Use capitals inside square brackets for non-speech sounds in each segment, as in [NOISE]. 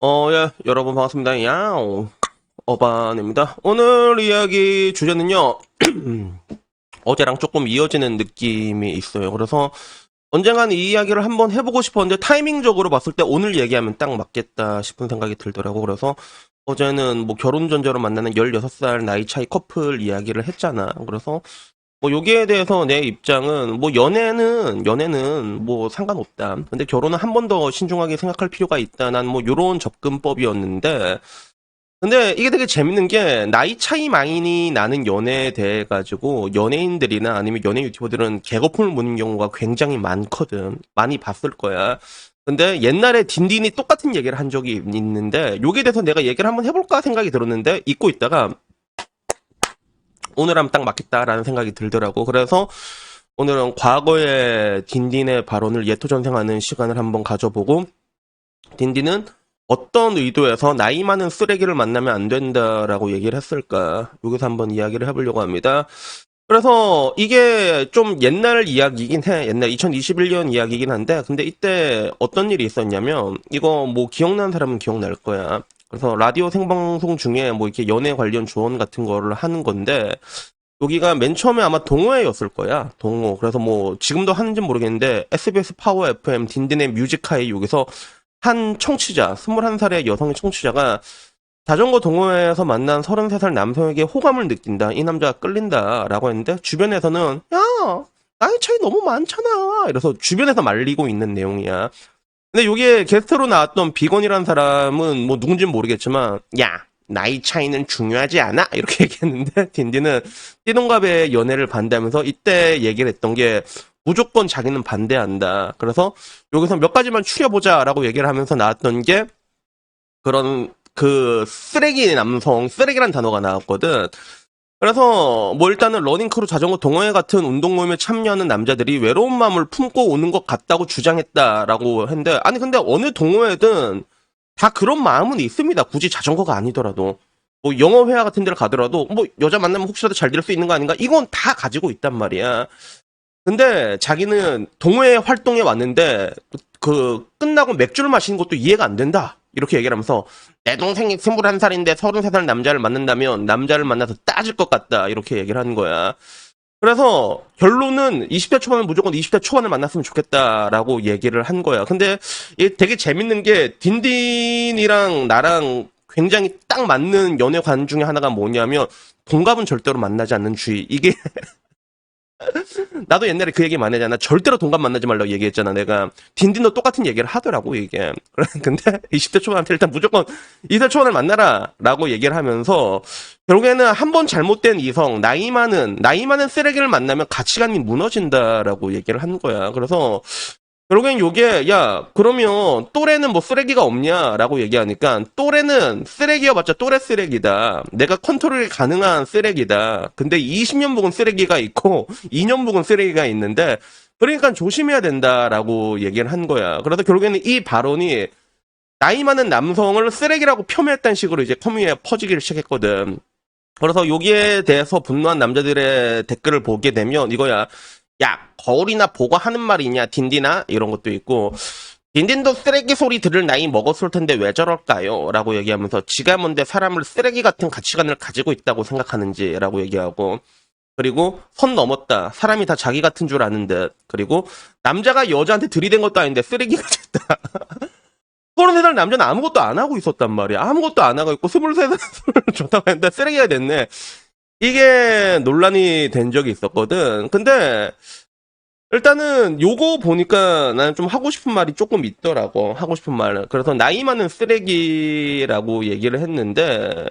어, 예, 여러분 반갑습니다. 야옹. 어반입니다. 오늘 이야기 주제는요, [CLEARS THROAT] 어제랑 조금 이어지는 느낌이 있어요. 그래서 언젠간 이 이야기를 한번 해보고 싶었는데 타이밍적으로 봤을 때 오늘 얘기하면 딱 맞겠다 싶은 생각이 들더라고. 그래서 어제는 뭐 결혼 전제로 만나는 16살 나이 차이 커플 이야기를 했잖아. 그래서 뭐 여기에 대해서 내 입장은 뭐 연애는 연애는 뭐 상관없다. 근데 결혼은 한 번 더 신중하게 생각할 필요가 있다. 난 뭐 요런 접근법이었는데 근데 이게 되게 재밌는 게 나이 차이 많이 나는 연애에 대해 가지고 연예인들이나 아니면 연예 유튜버들은 개거품을 무는 경우가 굉장히 많거든. 많이 봤을 거야. 근데 옛날에 딘딘이 똑같은 얘기를 한 적이 있는데 여기에 대해서 내가 얘기를 한번 해볼까 생각이 들었는데 잊고 있다가 오늘 하면 딱 맞겠다라는 생각이 들더라고. 그래서 오늘은 과거의 딘딘의 발언을 예토전생하는 시간을 한번 가져보고 딘딘은 어떤 의도에서 나이 많은 쓰레기를 만나면 안 된다라고 얘기를 했을까? 여기서 한번 이야기를 해보려고 합니다. 그래서 이게 좀 옛날 이야기긴 해. 옛날 2021년 이야기긴 한데, 근데 이때 어떤 일이 있었냐면, 이거 뭐 기억나는 사람은 기억날 거야. 그래서 라디오 생방송 중에 뭐 이렇게 연애 관련 조언 같은 거를 하는 건데, 여기가 맨 처음에 아마 동호회였을 거야. 동호. 그래서 뭐 지금도 하는지 모르겠는데, SBS 파워 FM 딘딘의 뮤직하이 여기서 한 청취자, 21살의 여성 청취자가 자전거 동호회에서 만난 33살 남성에게 호감을 느낀다. 이 남자가 끌린다. 라고 했는데, 주변에서는, 야, 나이 차이 너무 많잖아. 이래서 주변에서 말리고 있는 내용이야. 근데 여기에 게스트로 나왔던 비건이라는 사람은 뭐 누군지는 모르겠지만, 야, 나이 차이는 중요하지 않아? 이렇게 [LAUGHS] 얘기했는데, 딘딘은 띠동갑의 연애를 반대하면서 이때 얘기를 했던 게, 무조건 자기는 반대한다. 그래서 여기서 몇 가지만 추려보자라고 얘기를 하면서 나왔던 게, 그런 그 쓰레기 남성, 쓰레기란 단어가 나왔거든. 그래서 뭐 일단은 러닝크루 자전거 동호회 같은 운동 모임에 참여하는 남자들이 외로운 마음을 품고 오는 것 같다고 주장했다라고 했는데 아니 근데 어느 동호회든 다 그런 마음은 있습니다. 굳이 자전거가 아니더라도 뭐 영어 회화 같은 데를 가더라도 뭐 여자 만나면 혹시라도 잘 될 수 있는 거 아닌가? 이건 다 가지고 있단 말이야. 근데 자기는 동호회 활동에 왔는데 그 끝나고 맥주를 마시는 것도 이해가 안 된다. 이렇게 얘기를 하면서 내 동생이 21살인데 33살 남자를 만난다면 남자를 만나서 따질 것 같다. 이렇게 얘기를 하는 거야. 그래서 결론은 20대 초반은 무조건 20대 초반을 만났으면 좋겠다라고 얘기를 한 거야. 근데 이게 되게 재밌는 게 딘딘이랑 나랑 굉장히 딱 맞는 연애 관 중에 하나가 뭐냐면 동갑은 절대로 만나지 않는 주의. 이게 [LAUGHS] 나도 옛날에 그 얘기 많이 하잖아. 절대로 동갑 만나지 말라고 얘기했잖아. 내가 딘딘도 똑같은 얘기를 하더라고 이게. [LAUGHS] 근데 20대 초반한테 일단 무조건 20대 초반을 만나라 라고 얘기를 하면서 결국에는 한 번 잘못된 이성, 나이 많은 나이 많은 쓰레기를 만나면 가치관이 무너진다라고 얘기를 한 거야. 그래서 결국엔 요게 야 그러면 또래는 뭐 쓰레기가 없냐라고 얘기하니까 또래는 쓰레기여봤자 또래 쓰레기다. 내가 컨트롤이 가능한 쓰레기다. 근데 20년 묵은 쓰레기가 있고 2년 묵은 쓰레기가 있는데 그러니까 조심해야 된다라고 얘기를 한 거야. 그래서 결국에는 이 발언이 나이 많은 남성을 쓰레기라고 폄훼했다는 식으로 이제 커뮤니티에 퍼지기를 시작했거든. 그래서 여기에 대해서 분노한 남자들의 댓글을 보게 되면 이거야 야, 거울이나 보고 하는 말이냐, 딘딘아? 이런 것도 있고, 딘딘도 쓰레기 소리 들을 나이 먹었을 텐데 왜 저럴까요? 라고 얘기하면서 지가 뭔데 사람을 쓰레기 같은 가치관을 가지고 있다고 생각하는지 라고 얘기하고, 그리고 선 넘었다. 사람이 다 자기 같은 줄 아는 듯. 그리고 남자가 여자한테 들이댄 것도 아닌데 쓰레기가 됐다. [LAUGHS] 33살 남자는 아무것도 안 하고 있었단 말이야. 아무것도 안 하고 있고 23살 [LAUGHS] 좋다고 했는데 쓰레기가 됐네. 이게 논란이 된 적이 있었거든. 근데 일단은 요거 보니까 나는 좀 하고 싶은 말이 조금 있더라고. 하고 싶은 말. 그래서 나이 많은 쓰레기라고 얘기를 했는데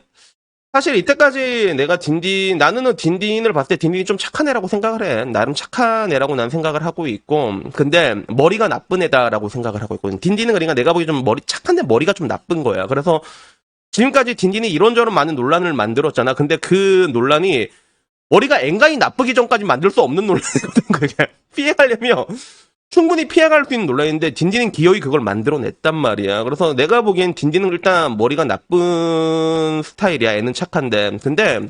사실 이때까지 내가 딘딘 나는 딘딘을 봤을 때 딘딘이 좀 착한 애라고 생각을 해. 나름 착한 애라고 난 생각을 하고 있고 근데 머리가 나쁜 애다라고 생각을 하고 있거든. 딘딘은 그러니까 내가 보기 좀 머리 착한데 머리가 좀 나쁜 거야. 그래서 지금까지 딘딘이 이런저런 많은 논란을 만들었잖아. 근데 그 논란이 머리가 앵간히 나쁘기 전까지 만들 수 없는 논란이거든. 그게 [LAUGHS] 피해가려면 충분히 피해갈 수 있는 논란인데 딘딘은 기어이 그걸 만들어냈단 말이야. 그래서 내가 보기엔 딘딘은 일단 머리가 나쁜 스타일이야. 애는 착한데. 근데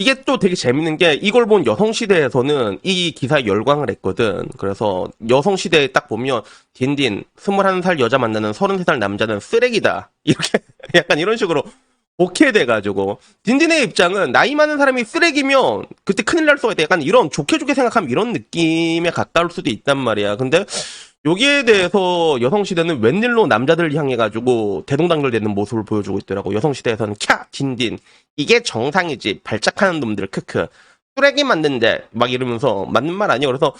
이게 또 되게 재밌는 게 이걸 본 여성시대에서는 이 기사에 열광을 했거든. 그래서 여성시대에 딱 보면 딘딘 21살 여자 만나는 33살 남자는 쓰레기다. 이렇게 [LAUGHS] 약간 이런 식으로 오케이 돼가지고 딘딘의 입장은 나이 많은 사람이 쓰레기면 그때 큰일 날 수가 있다. 약간 이런 좋게 좋게 생각하면 이런 느낌에 가까울 수도 있단 말이야. 근데 여기에 대해서 여성시대는 웬일로 남자들을 향해가지고 대동단결되는 모습을 보여주고 있더라고. 여성시대에서는 캬 딘딘 이게 정상이지 발작하는 놈들 크크 쓰레기 만든데 막 이러면서 맞는 말 아니야. 그래서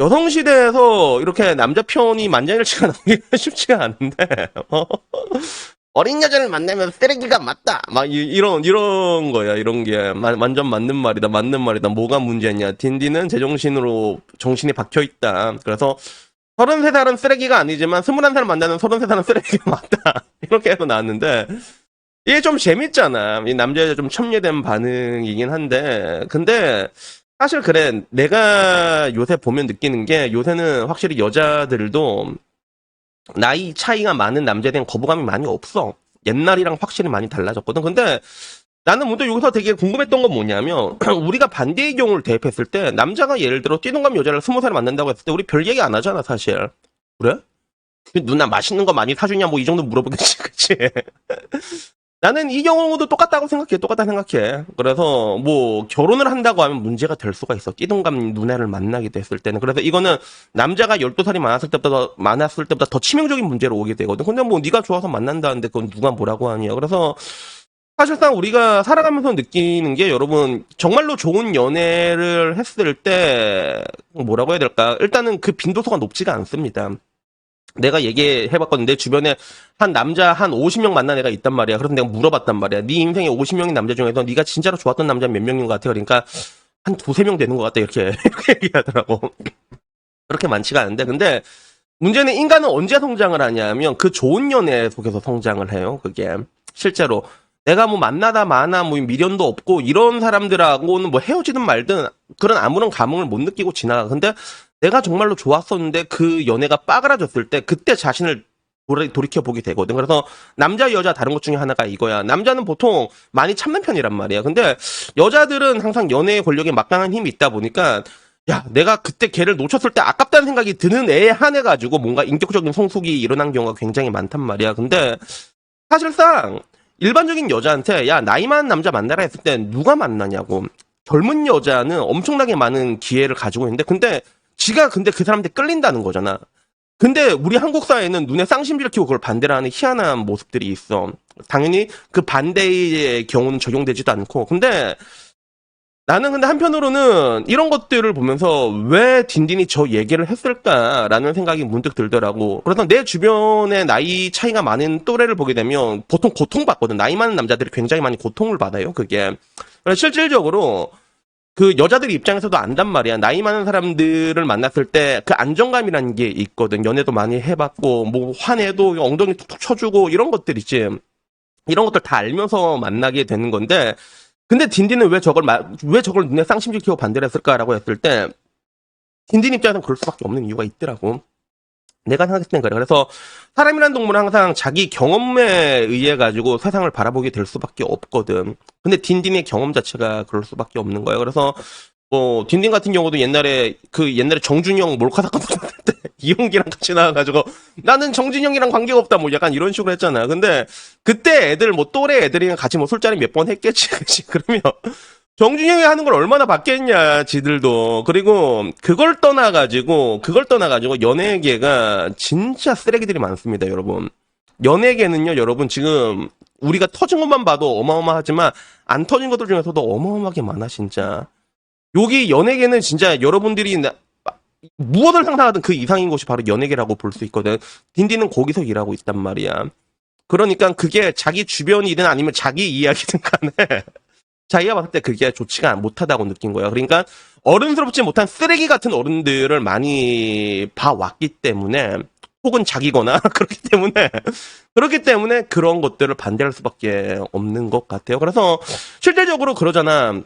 여성시대에서 이렇게 남자 편이 만장일치가 [LAUGHS] 나오기가 쉽지가 않은데 어? 어린 여자를 만나면 쓰레기가 맞다. 막 이, 런 이런 거야. 이런 게 마- 완전 맞는 말이다. 맞는 말이다. 뭐가 문제냐? 딘딘은 제정신으로 정신이 박혀 있다. 그래서 33살은 쓰레기가 아니지만 21살 만나는 33살은 쓰레기가 [LAUGHS] 맞다. 이렇게 해서 나왔는데 이게 좀 재밌잖아. 이 남자에 좀 첨예된 반응이긴 한데 근데 사실 그래 내가 요새 보면 느끼는 게 요새는 확실히 여자들도 나이 차이가 많은 남자에 대한 거부감이 많이 없어. 옛날이랑 확실히 많이 달라졌거든. 근데 나는 문득 여기서 되게 궁금했던 건 뭐냐면 [CLEARS THROAT] 우리가 반대의 경우를 대입했을 때 남자가 예를 들어 띠동갑 여자를 스무 살에 만난다고 했을 때 우리 별 얘기 안 하잖아 사실. 그래? 누나 맛있는 거 많이 사주냐 뭐 이 정도 물어보겠지 [LAUGHS] 그치? 나는 이 경우도 똑같다고 생각해 똑같다 생각해. 그래서 뭐 결혼을 한다고 하면 문제가 될 수가 있어. 띠동갑 누나를 만나게 됐을 때는. 그래서 이거는 남자가 12살이 많았을 때보다 많았을 때보다 더 치명적인 문제로 오게 되거든. 근데 뭐 네가 좋아서 만난다는데 그건 누가 뭐라고 하냐. 그래서 사실상 우리가 살아가면서 느끼는 게 여러분 정말로 좋은 연애를 했을 때 뭐라고 해야 될까? 일단은 그 빈도수가 높지가 않습니다 내가 얘기해봤거든. 내 주변에 한 남자 한 50명 만난 애가 있단 말이야. 그래서 내가 물어봤단 말이야. 네 인생에 50명인 남자 중에서 네가 진짜로 좋았던 남자 몇 명인 것 같아? 그러니까 한 두세 명 되는 것 같다. 이렇게, [LAUGHS] 이렇게 얘기하더라고. 그렇게 많지가 않은데. 근데 문제는 인간은 언제 성장을 하냐면 그 좋은 연애 속에서 성장을 해요. 그게. 실제로. 내가 뭐 만나다 마나 뭐 미련도 없고 이런 사람들하고는 뭐 헤어지든 말든 그런 아무런 감흥을 못 느끼고 지나가. 근데 내가 정말로 좋았었는데 그 연애가 빠그라졌을 때 그때 자신을 돌이켜 보게 되거든. 그래서 남자 여자 다른 것 중에 하나가 이거야. 남자는 보통 많이 참는 편이란 말이야. 근데 여자들은 항상 연애의 권력에 막강한 힘이 있다 보니까 야, 내가 그때 걔를 놓쳤을 때 아깝다는 생각이 드는 애에 한해 가지고 뭔가 인격적인 성숙이 일어난 경우가 굉장히 많단 말이야. 근데 사실상 일반적인 여자한테 야, 나이 많은 남자 만나라 했을 때 누가 만나냐고. 젊은 여자는 엄청나게 많은 기회를 가지고 있는데 근데 지가 근데 그 사람한테 끌린다는 거잖아. 근데 우리 한국 사회는 눈에 쌍심지를 키고 그걸 반대를 하는 희한한 모습들이 있어. 당연히 그 반대의 경우는 적용되지도 않고. 근데 나는 근데 한편으로는 이런 것들을 보면서 왜 딘딘이 저 얘기를 했을까라는 생각이 문득 들더라고. 그래서 내 주변에 나이 차이가 많은 또래를 보게 되면 보통 고통받거든. 나이 많은 남자들이 굉장히 많이 고통을 받아요. 그게. 그래서 실질적으로 그 여자들 입장에서도 안단 말이야. 나이 많은 사람들을 만났을 때 그 안정감이라는 게 있거든. 연애도 많이 해봤고, 뭐, 화내도 엉덩이 툭툭 쳐주고, 이런 것들 있지. 이런 것들 다 알면서 만나게 되는 건데, 근데 딘딘은 왜 저걸, 마- 왜 저걸 눈에 쌍심질 키고 반대를 했을까라고 했을 때, 딘딘 입장에서는 그럴 수밖에 없는 이유가 있더라고. 내가 생각했을 땐 그래. 그래서 사람이란 동물은 항상 자기 경험에 의해 가지고 세상을 바라보게 될 수밖에 없거든. 근데 딘딘의 경험 자체가 그럴 수밖에 없는 거야. 그래서 뭐 딘딘 같은 경우도 옛날에 그 옛날에 정준영 몰카 사건 때 [LAUGHS] 이용기랑 같이 나와가지고 나는 정준영이랑 관계가 없다 뭐 약간 이런 식으로 했잖아. 근데 그때 애들 뭐 또래 애들이랑 같이 뭐 술자리 몇 번 했겠지. [LAUGHS] 그치? 그러면 정준영이 하는 걸 얼마나 받겠냐, 지들도. 그리고 그걸 떠나가지고, 그걸 떠나가지고 연예계가 진짜 쓰레기들이 많습니다, 여러분. 연예계는요, 여러분, 지금 우리가 터진 것만 봐도 어마어마하지만 안 터진 것들 중에서도 어마어마하게 많아, 진짜. 여기 연예계는 진짜 여러분들이 나- 무엇을 상상하든 그 이상인 곳이 바로 연예계라고 볼 수 있거든. 딘딘은 거기서 일하고 있단 말이야. 그러니까 그게 자기 주변이든 아니면 자기 이야기든 간에 [LAUGHS] 자기가 봤을 때 그게 좋지가 못하다고 느낀 거야. 그러니까 어른스럽지 못한 쓰레기 같은 어른들을 많이 봐왔기 때문에 혹은 자기거나 [LAUGHS] 그렇기 때문에 그렇기 때문에 그런 것들을 반대할 수밖에 없는 것 같아요. 그래서 실질적으로 그러잖아.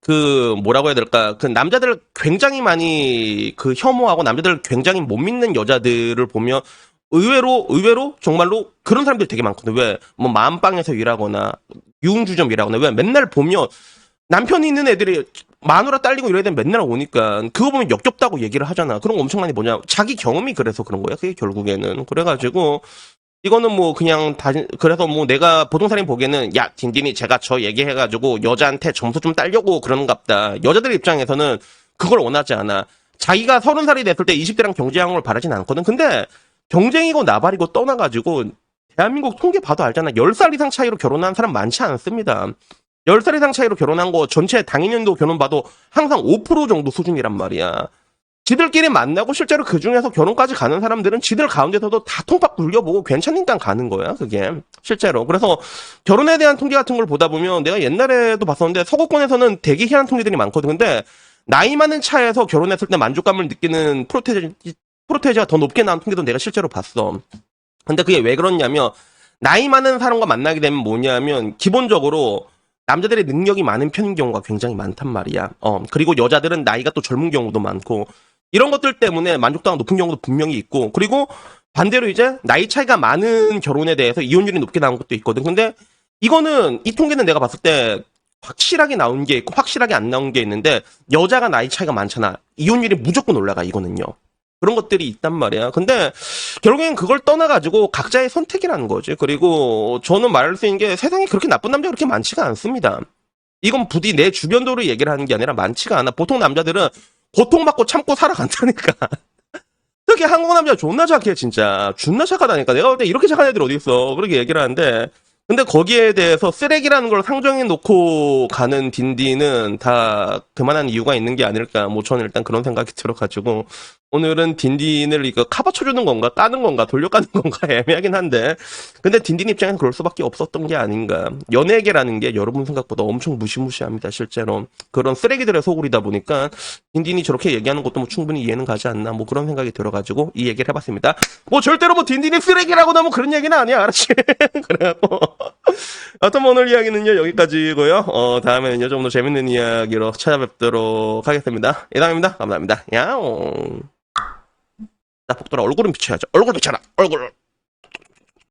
그 뭐라고 해야 될까? 그 남자들 굉장히 많이 그 혐오하고 남자들 굉장히 못 믿는 여자들을 보면 의외로 의외로 정말로 그런 사람들이 되게 많거든. 왜 뭐 마음방에서 일하거나 유흥주점 일하거나 왜 맨날 보면 남편이 있는 애들이 마누라 딸리고 이래야 되면 맨날 오니까 그거 보면 역겹다고 얘기를 하잖아. 그런 거 엄청 많이 뭐냐. 자기 경험이 그래서 그런 거야. 그게 결국에는. 그래가지고 이거는 뭐 그냥 다 그래서 뭐 내가 보통 사람이 보기에는 야 딘딘이 제가 저 얘기해가지고 여자한테 점수 좀 딸려고 그러는갑다. 여자들 입장에서는 그걸 원하지 않아. 자기가 서른 살이 됐을 때 20대랑 경제학을 바라진 않거든. 근데 경쟁이고 나발이고 떠나가지고 대한민국 통계 봐도 알잖아. 10살 이상 차이로 결혼한 사람 많지 않습니다. 10살 이상 차이로 결혼한 거 전체 당인연도 결혼 봐도 항상 5% 정도 수준이란 말이야. 지들끼리 만나고 실제로 그 중에서 결혼까지 가는 사람들은 지들 가운데서도 다 통박 굴려보고 괜찮으니까 가는 거야, 그게. 실제로. 그래서 결혼에 대한 통계 같은 걸 보다 보면 내가 옛날에도 봤었는데 서구권에서는 되게 희한한 통계들이 많거든. 근데 나이 많은 차에서 결혼했을 때 만족감을 느끼는 프로테지, 프로테지가 더 높게 나온 통계도 내가 실제로 봤어. 근데 그게 왜 그렇냐면 나이 많은 사람과 만나게 되면 뭐냐면 기본적으로 남자들의 능력이 많은 편인 경우가 굉장히 많단 말이야. 어, 그리고 여자들은 나이가 또 젊은 경우도 많고, 이런 것들 때문에 만족도가 높은 경우도 분명히 있고, 그리고 반대로 이제 나이 차이가 많은 결혼에 대해서 이혼율이 높게 나온 것도 있거든. 근데 이거는, 이 통계는 내가 봤을 때 확실하게 나온 게 있고, 확실하게 안 나온 게 있는데, 여자가 나이 차이가 많잖아. 이혼율이 무조건 올라가, 이거는요. 그런 것들이 있단 말이야. 근데 결국엔 그걸 떠나가지고 각자의 선택이라는 거지. 그리고 저는 말할 수 있는 게 세상에 그렇게 나쁜 남자가 그렇게 많지가 않습니다. 이건 부디 내 주변도로 얘기를 하는 게 아니라 많지가 않아. 보통 남자들은 고통받고 참고 살아간다니까. [LAUGHS] 특히 한국 남자 존나 착해 진짜. 존나 착하다니까. 내가 볼 때 이렇게 착한 애들 어디 있어. 그렇게 얘기를 하는데 근데 거기에 대해서 쓰레기라는 걸 상정해 놓고 가는 딘딘은 다 그만한 이유가 있는 게 아닐까. 뭐 저는 일단 그런 생각이 들어가지고 오늘은 딘딘을 이거 카바 쳐주는 건가 까는 건가 돌려 까는 건가 [LAUGHS] 애매하긴 한데. 근데 딘딘 입장에서 그럴 수밖에 없었던 게 아닌가. 연예계라는 게 여러분 생각보다 엄청 무시무시합니다 실제로. 그런 쓰레기들의 소굴이다 보니까 딘딘이 저렇게 얘기하는 것도 뭐 충분히 이해는 가지 않나 뭐 그런 생각이 들어가지고 이 얘기를 해봤습니다. 뭐 절대로 뭐 딘딘이 쓰레기라거나 뭐 그런 얘기는 아니야 알았지 [LAUGHS] 그래갖고. 하여튼 뭐 오늘 이야기는요 여기까지고요. 어 다음에는요 좀 더 재밌는 이야기로 찾아뵙도록 하겠습니다. 이상입니다. 감사합니다. 야옹 나 복돌아 얼굴은 비춰야죠. 얼굴 비춰라. 얼굴